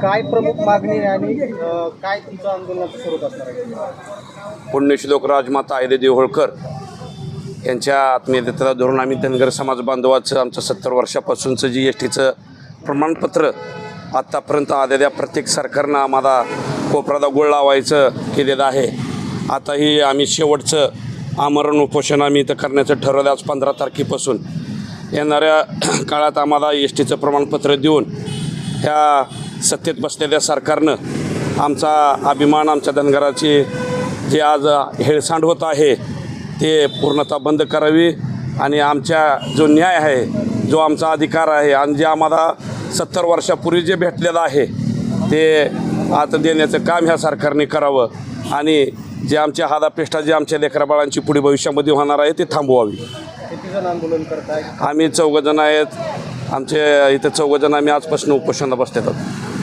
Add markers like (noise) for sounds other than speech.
काय प्रमुख मागणी आणि काय तुमचं असणार पुण्यश्लोक राजमाता आयरे देवळकर यांच्या आत्मीयतेला धरून आम्ही धनगर समाज बांधवाचं आमचं सत्तर वर्षापासूनचं जी एस टीचं प्रमाणपत्र आत्तापर्यंत आलेल्या प्रत्येक सरकारनं आम्हाला कोपरादा गुळ लावायचं केलेलं आहे. आताही आम्ही शेवटचं आमरण उपोषण आम्ही इथं करण्याचं ठरवलं आज पंधरा तारखेपासून. येणाऱ्या (clears throat) काळात आम्हाला एस टीचं प्रमाणपत्र देऊन ह्या सत्तेत बसलेल्या सरकारनं आमचा अभिमान आमच्या धनगराची जे आज हेळसांड होत आहे ते पूर्णतः बंद करावी आणि आमच्या जो न्याय आहे जो आमचा अधिकार आहे आणि जे आम्हाला सत्तर वर्षापूर्वी जे भेटलेलं आहे ते आता देण्याचं काम ह्या सरकारने करावं आणि जे आमच्या हादापेष्टा जे आमच्या लेकराबाळांची पुढे भविष्यामध्ये होणार आहे ते थांबवावी. आंदोलन करताय आम्ही चौघजण आहेत. आमचे इथं चौघजण आम्ही आजपासून उपोषणाला बसलेत आहोत.